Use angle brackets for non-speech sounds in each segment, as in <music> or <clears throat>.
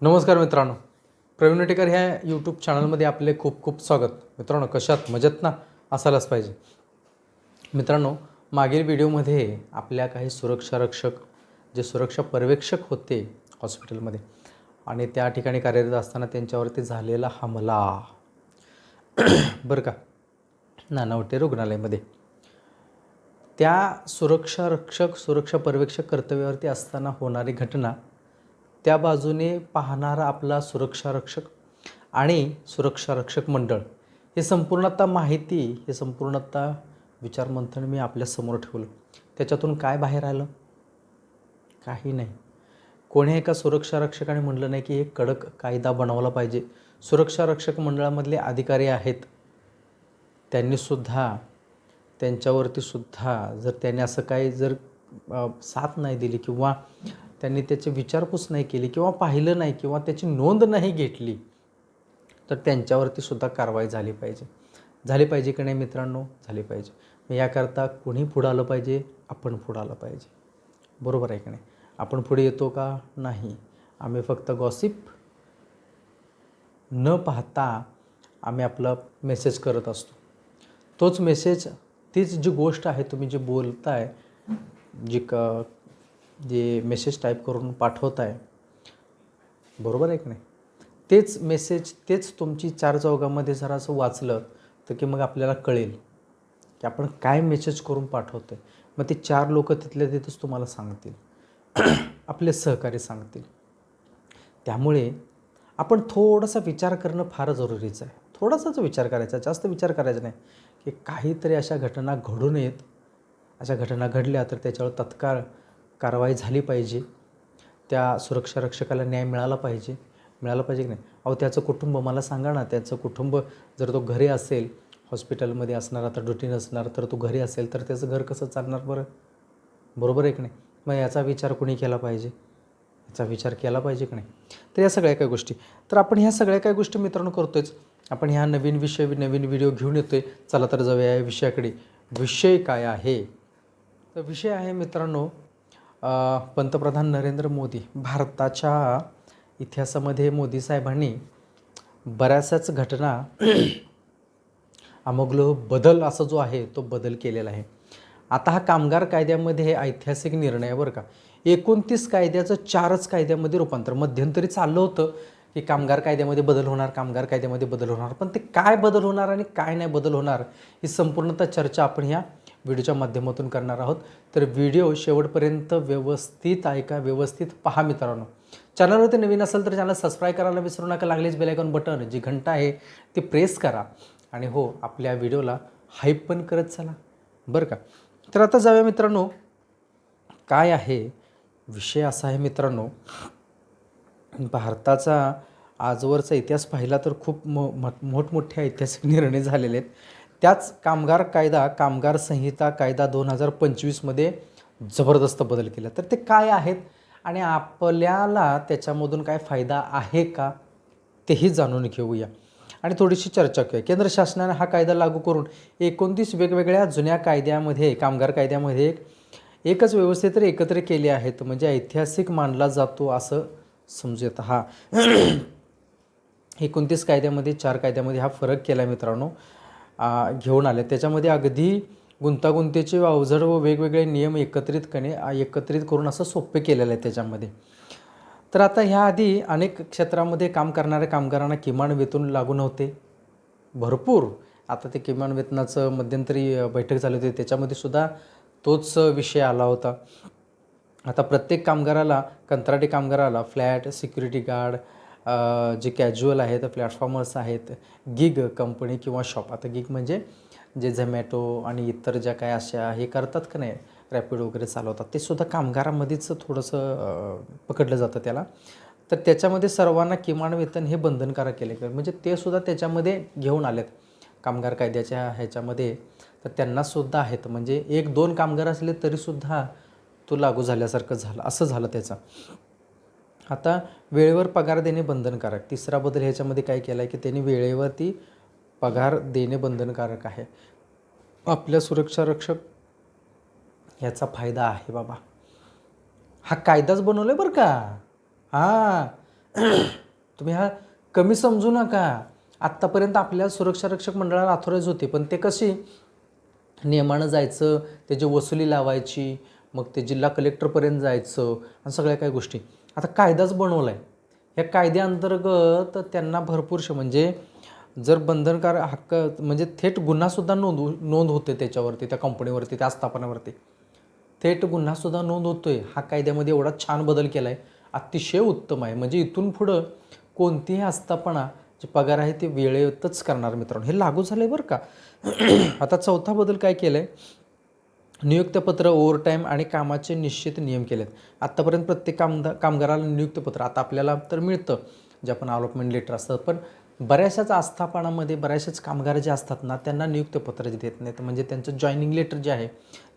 नमस्कार मित्रांनो. प्रवीण टेकर ह्या यूट्यूब चॅनलमध्ये आपले खूप खूप स्वागत. मित्रांनो कशात मजेत ना? असायलाच पाहिजे. मित्रांनो मागील व्हिडिओमध्ये आपल्या काही सुरक्षा रक्षक जे सुरक्षा पर्यवेक्षक होते हॉस्पिटलमध्ये आणि त्या ठिकाणी कार्यरत असताना त्यांच्यावरती झालेला हमला. बरं का? नानावटे रुग्णालयामध्ये. त्या सुरक्षा रक्षक सुरक्षा पर्यवेक्षक कर्तव्यावरती असताना होणारी घटना त्या बाजूने पाहणारा आपला सुरक्षारक्षक आणि सुरक्षारक्षक मंडळ. हे संपूर्णतः माहिती हे संपूर्णतः विचारमंथन मी आपल्यासमोर ठेवलं. त्याच्यातून काय बाहेर आलं? काही नाही. कोणी एका सुरक्षारक्षकाने म्हणलं म्हटलं नाही की एक कडक कायदा बनवला पाहिजे. सुरक्षारक्षक मंडळामधले अधिकारी आहेत. त्यांनीसुद्धा त्यांच्यावरतीसुद्धा जर त्यांनी असं काही जर साथ नाही दिली किंवा त्यांनी त्याची विचारपूस नाही केली किंवा पाहिलं नाही किंवा त्याची नोंद नाही घेतली तर त्यांच्यावरती सुद्धा कारवाई झाली पाहिजे. झाली पाहिजे की नाही मित्रांनो? झाली पाहिजे. मग याकरता कुणी पुढं आलं पाहिजे? आपण पुढं आलं पाहिजे. बरोबर आहे की नाही? आपण पुढे येतो का? नाही. आम्ही फक्त गॉसिप न पाहता आम्ही आपला मेसेज करत असतो. तोच मेसेज तीच जी गोष्ट आहे तुम्ही जी बोलताय जी क जे मेसेज टाईप करून पाठवत आहे बरोबर आहे की नाही? तेच मेसेज तेच तुमची चार चौघामध्ये जर असं वाचलं तर की मग आपल्याला कळेल की आपण काय मेसेज करून पाठवतो आहे मग ते चार लोक तिथल्या तिथंच तुम्हाला सांगतील. <clears throat> आपले सहकारी सांगतील. त्यामुळे आपण थोडासा विचार करणं फार जरुरीचं आहे. थोडासाच विचार करायचा जास्त विचार करायचा नाही. की काहीतरी अशा घटना घडू नयेत. अशा घटना घडल्या तर त्याच्यावर तत्काळ कारवाई झाली पाहिजे. त्या सुरक्षा रक्षकाला न्याय मिळाला पाहिजे. मिळाला पाहिजे की नाही? अहो त्याचं कुटुंब मला सांगा ना त्याचं कुटुंब जर तो घरी असेल हॉस्पिटलमध्ये असणार आता ड्युटी नसणार तर तो घरी असेल तर त्याचं घर कसं चालणार बरं? बरोबर आहे की नाही? मग याचा विचार कोणी केला पाहिजे? याचा विचार केला पाहिजे की नाही? तर या सगळ्या काही गोष्टी. तर आपण ह्या सगळ्या काही गोष्टी मित्रांनो करतोयच. आपण ह्या नवीन विषय नवीन व्हिडिओ घेऊन येतोय. चला तर जाऊया या विषयाकडे. विषय काय आहे? तर विषय आहे मित्रांनो पंतप्रधान नरेंद्र मोदी भारताच्या इतिहासामध्ये मोदी साहेबांनी बऱ्याचशाच घटना अमोगलो बदल असा जो आहे तो बदल केलेला आहे. आता हा कामगार कायद्यामध्ये ऐतिहासिक निर्णय आहे बरं का? एकोणतीस कायद्याचं चारच कायद्यामध्ये रूपांतर. मध्यंतरी चाललं होतं की कामगार कायद्यामध्ये बदल होणार कामगार कायद्यामध्ये बदल होणार. पण ते काय बदल होणार आणि काय नाही बदल होणार ही संपूर्णतः चर्चा आपण ह्या व्हिडिओच्या माध्यमातून करणार आहोत. तर व्हिडिओ शेवटपर्यंत व्यवस्थित ऐका व्यवस्थित पहा मित्रांनो. चॅनलवरती नवीन असेल तर चॅनल सबस्क्राईब करायला विसरू नका. लागलीच बेलायकॉन बटन जी घंटा आहे ती प्रेस करा. आणि हो आपल्या व्हिडिओला हाईप पण करत चला. बरं का? तर आता जाऊया मित्रांनो. काय आहे? विषय असा आहे मित्रांनो. भारताचा आजवरचा इतिहास पाहिला तर खूप मो मोठ- मोठमोठे ऐतिहासिक निर्णय झालेले आहेत. त्याच कामगार कायदा कामगार संहिता कायदा दोन हजार पंचवीसमध्ये जबरदस्त बदल केला. तर ते काय आहेत आणि आपल्याला त्याच्यामधून काय फायदा आहे का तेही जाणून घेऊया. आणि थोडीशी चर्चा करूया. केंद्र शासनाने हा कायदा लागू करून एकोणतीस वेगवेगळ्या जुन्या कायद्यामध्ये कामगार कायद्यामध्ये एक एकच व्यवस्थित तर एकत्र केले आहेत. म्हणजे ऐतिहासिक मानला जातो असं समजूयात हा. एकोणतीस कायद्यामध्ये चार कायद्यामध्ये हा फरक केला मित्रांनो. घेऊन आले. त्याच्यामध्ये अगदी गुंतागुंतीचे अवजड व वेगवेगळे नियम एकत्रितपणे एकत्रित करून असं सोपे केलेलं आहे त्याच्यामध्ये. तर आता ह्या आधी अनेक क्षेत्रामध्ये काम करणाऱ्या कामगारांना किमान वेतन लागू नव्हते. भरपूर. आता ते किमान वेतनाचं मध्यंतरी बैठक झाली होती. त्याच्यामध्ये सुद्धा तोच विषय आला होता. आता प्रत्येक कामगाराला कंत्राटी कामगाराला फ्लॅट सिक्युरिटी गार्ड जे कॅज्युअल आहेत प्लॅटफॉर्मर्स आहेत गिग कंपनी किंवा शॉप आता गिग म्हणजे जे झमॅटो आणि इतर ज्या काय अशा हे करतात का नाही रॅपिड वगैरे चालवतात ते सुद्धा कामगारामध्येच थोडंसं पकडलं जातं त्याला. तर त्याच्यामध्ये सर्वांना किमान वेतन हे बंधनकारक केले गेले. म्हणजे ते सुद्धा त्याच्यामध्ये घेऊन आलेत. कामगार कायद्याच्या ह्याच्यामध्ये तर त्यांनासुद्धा आहेत. म्हणजे एक दोन कामगार असले तरीसुद्धा तो लागू झाल्यासारखं झालं असं झालं त्याचं. आता वेळेवर पगार देणे बंधनकारक. तिसरा बदल ह्याच्यामध्ये काय केला आहे की त्यांनी वेळेवरती पगार देणे बंधनकारक आहे. आपल्या सुरक्षा रक्षक ह्याचा फायदा आहे बाबा. हा कायदाच बनवला आहे बरं का? हां. <clears throat> तुम्ही हा कमी समजू नका. आत्तापर्यंत आपल्या सुरक्षा रक्षक मंडळाला अथॉराईज होते पण ते कशी नियमानं जायचं त्याची वसुली लावायची मग ते जिल्हा कलेक्टरपर्यंत जायचं आणि सगळ्या काही गोष्टी. आता कायदाच बनवला आहे या कायद्याअंतर्गत त्यांना भरपूरशे म्हणजे जर बंधनकार हक्क म्हणजे थेट गुन्हासुद्धा नोंद नोंद होते त्याच्यावरती त्या कंपनीवरती त्या आस्थापनावरती. थेट गुन्हासुद्धा नोंद होतो आहे हा कायद्यामध्ये एवढा छान बदल केला आहे अतिशय उत्तम आहे. म्हणजे इथून पुढं कोणतीही आस्थापना जे पगार आहे ते वेळेतच करणार मित्रांनो. हे लागू झालं आहे बरं का. <clears throat> आता चौथा बदल काय केला आहे नियुक्तपत्र ओव्हरटाईम आणि कामाचे निश्चित नियम केलेत. आत्तापर्यंत प्रत्येक कामदा कामगाराला नियुक्तपत्र आता आपल्याला तर मिळतं जे आपण अलॉटमेंट लेटर असतात पण बऱ्याचशाच आस्थापनामध्ये बऱ्याचशाच कामगार जे असतात ना त्यांना नियुक्तपत्र देत नाहीत. म्हणजे त्यांचं जॉईनिंग लेटर जे आहे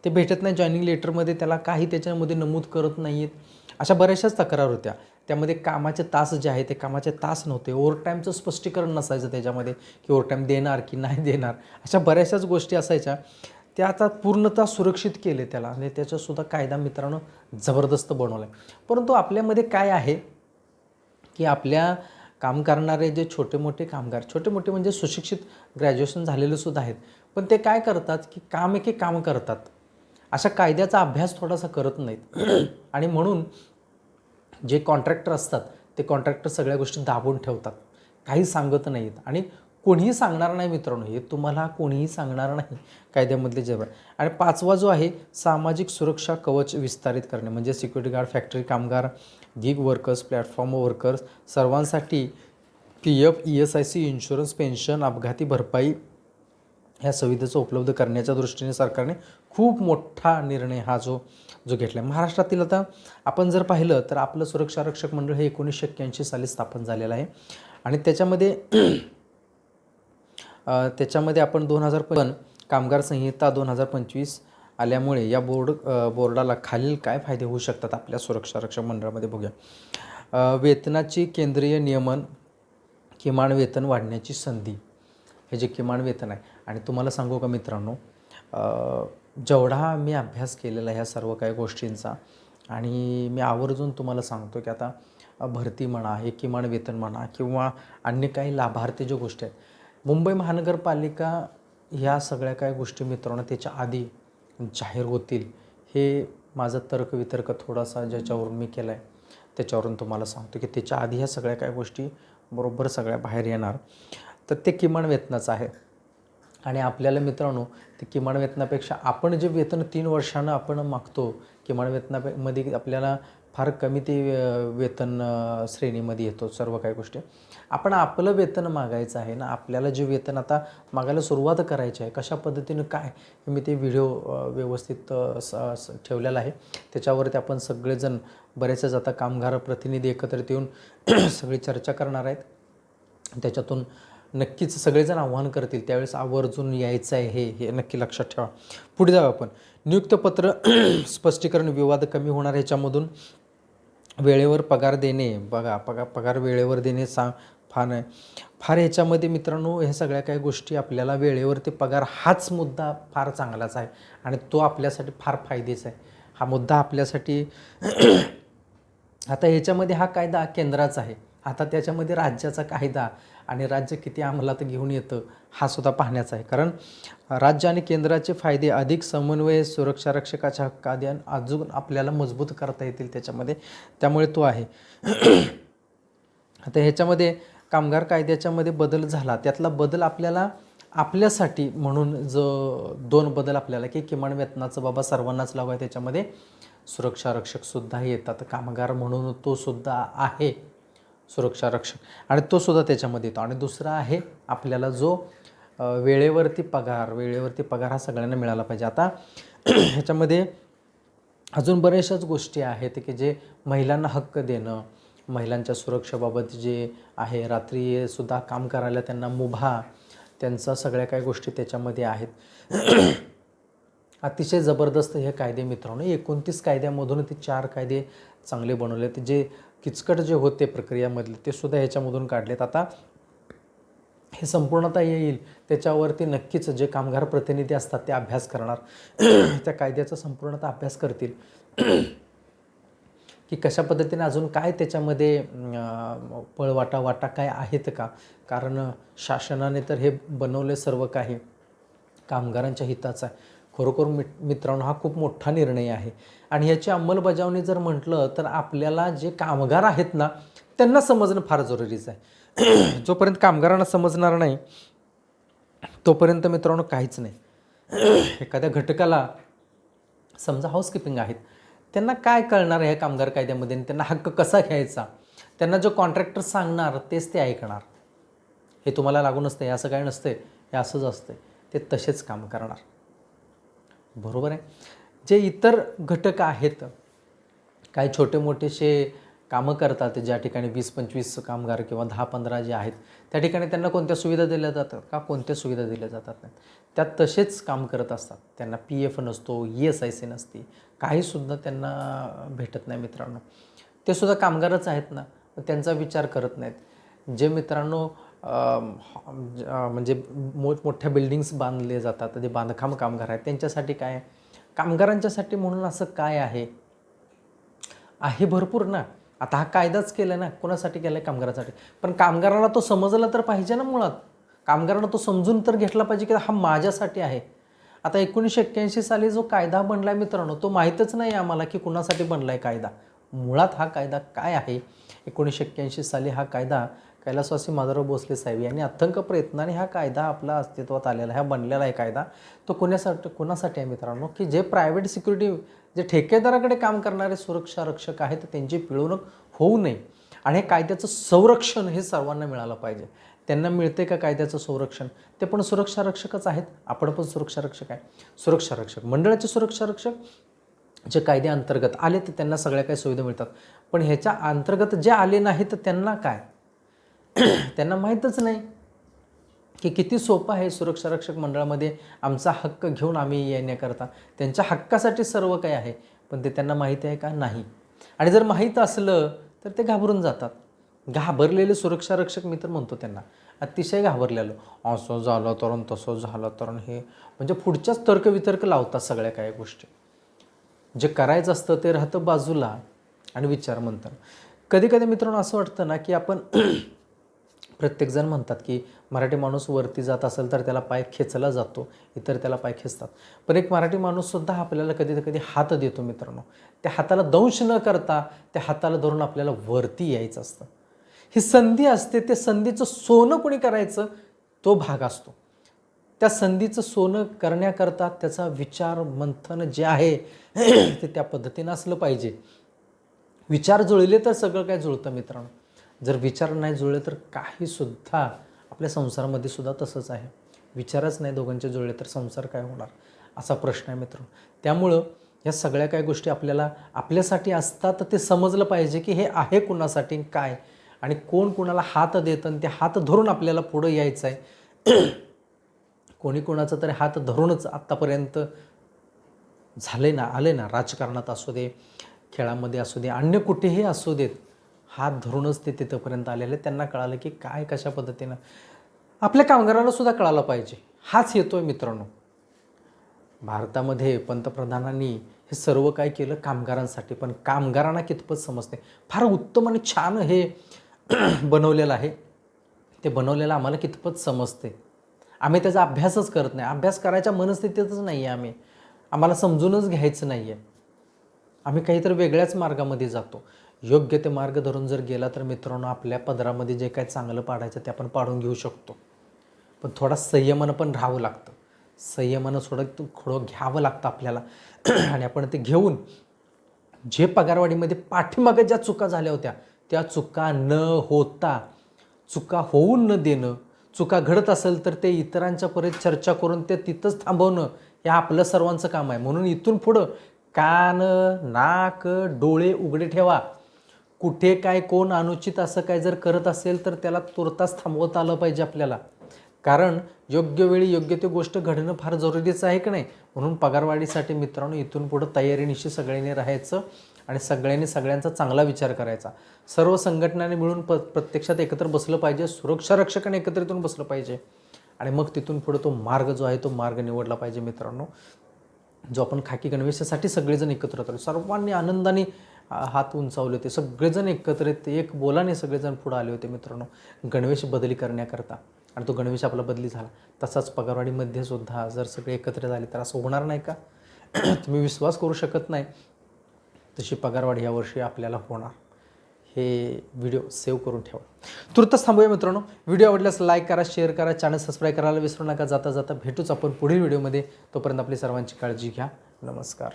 ते भेटत नाही. जॉईनिंग लेटरमध्ये त्याला काही त्याच्यामध्ये नमूद करत नाही आहेत अशा बऱ्याचशाच तक्रार होत्या. त्यामध्ये कामाचे तास जे आहे ते कामाचे तास नव्हते. ओव्हरटाईमचं स्पष्टीकरण नसायचं त्याच्यामध्ये की ओव्हरटाईम देणार की नाही देणार. अशा बऱ्याचशाच गोष्टी असायच्या. ते आता पूर्णतः सुरक्षित केले त्याला. आणि त्याचासुद्धा कायदा मित्रांनो जबरदस्त बनवला आहे परंतु आपल्यामध्ये काय आहे की आपल्या काम करणारे जे छोटे मोठे कामगार छोटे मोठे म्हणजे सुशिक्षित ग्रॅज्युएशन झालेले सुद्धा आहेत. पण ते काय करतात की काम एके काम करतात. अशा कायद्याचा अभ्यास थोडासा करत नाहीत. <clears throat> आणि म्हणून जे कॉन्ट्रॅक्टर असतात ते कॉन्ट्रॅक्टर सगळ्या गोष्टी दाबून ठेवतात. काही सांगत नाहीत. आणि कोणीही सांगणार नाही मित्रांनो हे तुम्हाला कोणीही सांगणार नाही कायद्यामधले जे आणि पाचवा जो आहे सामाजिक सुरक्षा कवच विस्तारित करणे म्हणजे सिक्युरिटी गार्ड फॅक्टरी कामगार गिग वर्कर्स प्लॅटफॉर्म वर्कर्स सर्वांसाठी P F E S I C insurance pension अपघाती भरपाई ह्या सुविधेचं उपलब्ध करण्याच्या दृष्टीने सरकारने खूप मोठा निर्णय हा जो जो घेतला आहे महाराष्ट्रातील आता आपण जर पाहिलं तर आपलं सुरक्षा रक्षक मंडळ हे एकोणीसशे एक्क्याऐंशी साली स्थापन झालेलं आहे. आणि त्याच्यामध्ये त्याच्यामध्ये आपण दोन हजार पण कामगार संहिता दोन हजार पंचवीस आल्यामुळे या बोर्ड बोर्डाला खालील काय फायदे होऊ शकतात आपल्या सुरक्षा रक्षक मंडळामध्ये बघूया. वेतनाची केंद्रीय नियमन किमान वेतन वाढण्याची संधी. हे जे किमान वेतन आहे आणि तुम्हाला सांगू का मित्रांनो जेवढा मी अभ्यास केलेला ह्या सर्व काही गोष्टींचा आणि मी आवर्जून तुम्हाला सांगतो की आता भरती म्हणा हे किमान वेतन म्हणा किंवा अन्य काही लाभार्थी ज्या गोष्टी आहेत मुंबई महानगरपालिका ह्या सगळ्या काही गोष्टी मित्रांनो त्याच्या आधी जाहीर होतील हे माझा तर्कवितर्क थोडासा ज्याच्यावरून मी केला आहे त्याच्यावरून तुम्हाला सांगतो की त्याच्या आधी ह्या सगळ्या काही गोष्टी बरोबर सगळ्या बाहेर येणार. तर ते किमान वेतनाचं आहे. आणि आपल्याला मित्रांनो ते किमान वेतनापेक्षा आपण जे वेतन तीन वर्षानं आपण मागतो किमान वेतनापे मध्ये आपल्याला फार कमी ते वेतन श्रेणीमध्ये येतो सर्व काही गोष्टी. आपण आपलं वेतन मागायचं आहे ना आपल्याला जे वेतन आता मागायला सुरुवात करायची आहे कशा पद्धतीनं काय मी ते व्हिडिओ व्यवस्थित स ठेवलेला आहे. त्याच्यावरती आपण सगळेजण बरेचसेच आता कामगार प्रतिनिधी एकत्रित येऊन <clears throat> सगळी चर्चा करणार आहेत. त्याच्यातून नक्कीच सगळेजण आव्हान करतील त्यावेळेस आवर्जून यायचं आहे हे हे नक्की लक्षात ठेवा. पुढे जाऊ आपण. नियुक्तपत्र <clears throat> स्पष्टीकरण विवाद कमी होणार ह्याच्यामधून वेळेवर पगार देणे बघा पगार पगार वेळेवर देणे सा फार आहे. फार ह्याच्यामध्ये मित्रांनो ह्या सगळ्या काही गोष्टी आपल्याला वेळेवर ते पगार हाच मुद्दा फार चांगलाच आहे आणि तो आपल्यासाठी फार फायदेचा आहे. हा मुद्दा आपल्यासाठी <clears throat> आता ह्याच्यामध्ये हा कायदा केंद्राचा आहे. आता त्याच्यामध्ये राज्याचा कायदा आणि राज्य किती अंमलात घेऊन येतं हा सुद्धा पाहण्याचा आहे. कारण राज्य आणि केंद्राचे फायदे अधिक समन्वय सुरक्षा रक्षकाच्या हक्कादी अजून आपल्याला मजबूत करता येतील त्याच्यामध्ये त्यामुळे तो आहे. <clears throat> आता ह्याच्यामध्ये कामगार कायद्याच्यामध्ये बदल झाला त्यातला बदल आपल्याला आपल्यासाठी म्हणून जो दोन बदल आपल्याला की किमान वेतनाचं बाबा सर्वांनाच लागू आहे त्याच्यामध्ये सुरक्षा रक्षकसुद्धा येतात कामगार म्हणून तो सुद्धा आहे सुरक्षा रक्षक आणि तो सुद्धा त्याच्यामध्ये येतो. आणि दुसरा आहे आपल्याला जो वेळेवरती पगार वेळेवरती पगार हा सगळ्यांना मिळाला पाहिजे. आता ह्याच्यामध्ये अजून बऱ्याचशाच गोष्टी आहेत की जे महिलांना हक्क देणं महिलांच्या सुरक्षेबाबत जे आहे रात्री सुद्धा काम करायला त्यांना मुभा त्यांचा सगळ्या काही गोष्टी त्याच्यामध्ये आहेत. <clears throat> अतिशय जबरदस्त हे कायदे मित्रांनो. एकोणतीस कायद्यामधून ते चार कायदे चांगले बनवले आहेत जे किचकट जे होते प्रक्रियामधले ते सुद्धा ह्याच्यामधून काढलेत. आता हे संपूर्णतः येईल त्याच्यावरती नक्कीच जे कामगार प्रतिनिधी असतात ते अभ्यास करणार. <clears throat> त्या कायद्याचा संपूर्णतः अभ्यास करतील. <clears throat> की कशा पद्धतीने अजून काय त्याच्यामध्ये पळवाटा वाटा काय आहेत का? कारण शासनाने तर हे बनवले सर्व काही. कामगारांच्या हिताचा आहे. खरोखर मि मित्रांनो हा खूप मोठा निर्णय आहे. आणि याची अंमलबजावणी जर म्हटलं तर आपल्याला जे कामगार आहेत ना त्यांना समजणं फार जरुरीचं आहे. <clears throat> जोपर्यंत कामगारांना समजणार नाही तोपर्यंत मित्रांनो काहीच नाही. <clears throat> एखाद्या घटकाला समजा हाऊसकीपिंग आहेत त्यांना काय कळणार ह्या कामगार कायद्यामध्ये? आणि त्यांना हक्क कसा घ्यायचा? त्यांना जो कॉन्ट्रॅक्टर सांगणार तेच ते ऐकणार. हे तुम्हाला लागून नसतं हे असं काय नसतं हे असंच असतं ते तसेच काम करणार. बरोबर आहे? जे इतर घटक आहेत काही छोटे मोठेसे कामं करतात ज्या ठिकाणी वीस पंचवीस कामगार किंवा दहा पंधरा जे आहेत त्या ठिकाणी त्यांना कोणत्या सुविधा दिल्या जातात का कोणत्या सुविधा दिल्या जातात नाहीत? त्या तसेच काम करत असतात. त्यांना पी एफ नसतो ई एस आय सी नसते. काहीसुद्धा त्यांना भेटत नाही मित्रांनो. ते सुद्धा कामगारच आहेत ना त्यांचा विचार करत नाहीत. जे मित्रांनो म्हणजे मोठमोठ्या बिल्डिंग्स बांधले जातात जे बांधकाम कामगार आहेत त्यांच्यासाठी काय कामगारांच्यासाठी म्हणून असं काय आहे? आहे भरपूर ना. आता हा कायदाच केला ना कोणासाठी केला आहे कामगारासाठी. पण कामगाराला तो समजला तर पाहिजे ना मुळात. कामगारांना तो समजून तर घेतला पाहिजे की हा माझ्यासाठी आहे. आता एकोणीसशे एक्क्याऐंशी साली जो कायदा बनला मित्रांनो तो माहीतच नाही आम्हाला की कुणासाठी बनला आहे कायदा. मुळात हा कायदा काय आहे? एकोणीसशे एक्क्याऐंशी साली हा कायदा कैलासवासी माधवराव भोसले साहेब यांनी अथंक प्रयत्नाने हा कायदा आपला अस्तित्वात आलेला आहे हा बनलेला आहे कायदा. तो कोणासाठी कोणासाठी आहे मित्रांनो? की जे प्रायव्हेट सिक्युरिटी जे ठेकेदाराकडे काम करणारे सुरक्षा रक्षक आहेत त्यांची पिळवणूक होऊ नये. आणि हे कायद्याचं संरक्षण हे सर्वांना मिळालं पाहिजे. त्यांना मिळते का कायद्याचं संरक्षण? ते पण सुरक्षारक्षकच आहेत. आपण पण सुरक्षारक्षक आहे. सुरक्षारक्षक. मंडळाचे सुरक्षारक्षक जे कायद्याअंतर्गत अंतर्गत आले तर त्यांना सगळ्या काही सुविधा मिळतात. पण ह्याच्या अंतर्गत जे आले नाही तर त्यांना काय? <clears throat> त्यांना माहीतच नाही की किती सोपं आहे सुरक्षारक्षक मंडळामध्ये आमचा हक्क घेऊन आम्ही येण्याकरता त्यांच्या हक्कासाठी सर्व काही आहे पण ते त्यांना माहिती आहे का? नाही. आणि जर माहीत असलं तर ते घाबरून जातात. घाबरलेले सुरक्षा रक्षक मी तर म्हणतो त्यांना. अतिशय घाबरलेलो. असं झालं तरण तसं झालं तरण. हे म्हणजे पुढच्याच तर्कवितर्क लावतात सगळ्या काही गोष्टी. जे करायचं असतं ते राहतं बाजूला आणि विचार म्हणतात. कधी कधी मित्रांनो असं वाटतं ना की आपण <clears throat> प्रत्येकजण म्हणतात की मराठी माणूस वरती जात असेल तर त्याला पाय खेचला जातो इतर त्याला पाय खेचतात. पण एक मराठी माणूससुद्धा आपल्याला कधी ना कधी हात देतो मित्रांनो. त्या हाताला दंश न करता त्या हाताला धरून आपल्याला वरती यायचं असतं. ही संधी असते ते संधीचं सोनं कोणी करायचं? तो भाग असतो. त्या संधीचं सोनं करण्याकरता त्याचा विचार मंथन जे आहे <clears throat> ते त्या पद्धतीनं असलं पाहिजे. विचार जुळले तर सगळं काय जुळतं मित्रांनो? जर विचार नाही जुळले तर काहीसुद्धा आपल्या संसारामध्ये सुद्धा तसंच आहे. विचारच नाही दोघांचे जुळले तर संसार काय होणार? असा प्रश्न आहे मित्रांनो. त्यामुळं या सगळ्या काही गोष्टी आपल्याला आपल्यासाठी असतात तर ते समजलं पाहिजे की हे आहे कुणासाठी काय. आणि कोण कोणाला हात देतं आणि ते हात धरून आपल्याला पुढं यायचं आहे. कोणी कोणाचा तरी हात धरूनच आत्तापर्यंत झाले ना आले ना राजकारणात असू दे खेळामध्ये असू दे अन्य कुठेही असू देत हात धरूनच ते तिथंपर्यंत आलेले त्यांना कळालं की काय कशा पद्धतीनं? आपल्या कामगारांना सुद्धा कळालं पाहिजे. हाच येतो आहे मित्रांनो. भारतामध्ये पंतप्रधानांनी हे सर्व काय केलं? कामगारांसाठी. पण कामगारांना कितपत समजते? फार उत्तम आणि छान हे <clears throat> बनवलेलं आहे. ते बनवलेलं आम्हाला कितपत समजते. आम्ही त्याचा अभ्यासच करत नाही. अभ्यास करायच्या मनस्थितीतच नाही आहे आम्ही. आम्हाला समजूनच घ्यायचं नाही आहे आम्ही काहीतरी वेगळ्याच मार्गामध्ये जातो. योग्य ते मार्ग धरून जर गेला तर मित्रांनो आपल्या पदरामध्ये जे काय चांगलं पाडायचं ते आपण पाडून घेऊ शकतो. पण थोडा संयमानं पण राहावं लागतं. संयमानं थोडं थोडं घ्यावं लागतं आपल्याला. <clears throat> आणि आपण ते घेऊन जे पगारवाढीमध्ये पाठीमागे ज्या चुका झाल्या होत्या त्या चुका न होता चुका होऊन न देणं चुका घडत असेल तर ते इतरांच्या परत चर्चा करून ते तिथंच थांबवणं हे आपलं सर्वांचं काम आहे. म्हणून इथून पुढं कान नाक डोळे उघडे ठेवा. कुठे काय कोण अनुचित असं काय जर करत असेल तर त्याला तुर्तास थांबवता आलं पाहिजे आपल्याला. कारण योग्य वेळी योग्य ते गोष्ट घडणं फार जरुरीचं आहे की नाही? म्हणून पगारवाढीसाठी मित्रांनो इथून पुढं तयारीनिशी सगळ्यांनी राहायचं. आणि सगळ्यांनी सगळ्यांचा चांगला विचार करायचा. सर्व संघटनांनी मिळून प प्रत्यक्षात एकत्र बसलं पाहिजे सुरक्षा रक्षकाने एकत्र येऊन बसलं पाहिजे. आणि मग तिथून पुढं तो मार्ग जो आहे तो मार्ग निवडला पाहिजे मित्रांनो. जो आपण खाकी गणवेशासाठी सगळेजण एकत्र होतो. सर्वांनी आनंदाने हात उंचावले होते. सगळेजण एकत्रित एक बोलाने सगळेजण पुढे आले होते मित्रांनो. गणवेश बदली करण्याकरता. आणि तो गणवेश आपला बदली झाला. तसाच पगारवाडीमध्ये सुद्धा जर सगळे एकत्र झाले तर असं होणार नाही का? <clears throat> तुम्ही विश्वास करू शकत नाही. तशी पगारवाढ यावर्षी आपल्याला होणार. हे व्हिडिओ सेव्ह करून ठेवा. तुर्तच थांबूया मित्रांनो. व्हिडिओ आवडल्यास लाईक करा शेअर करा चॅनल सबस्क्राईब करायला विसरू नका. जाता जाता भेटूच आपण पुढील व्हिडिओमध्ये. तोपर्यंत आपली सर्वांची काळजी घ्या. नमस्कार.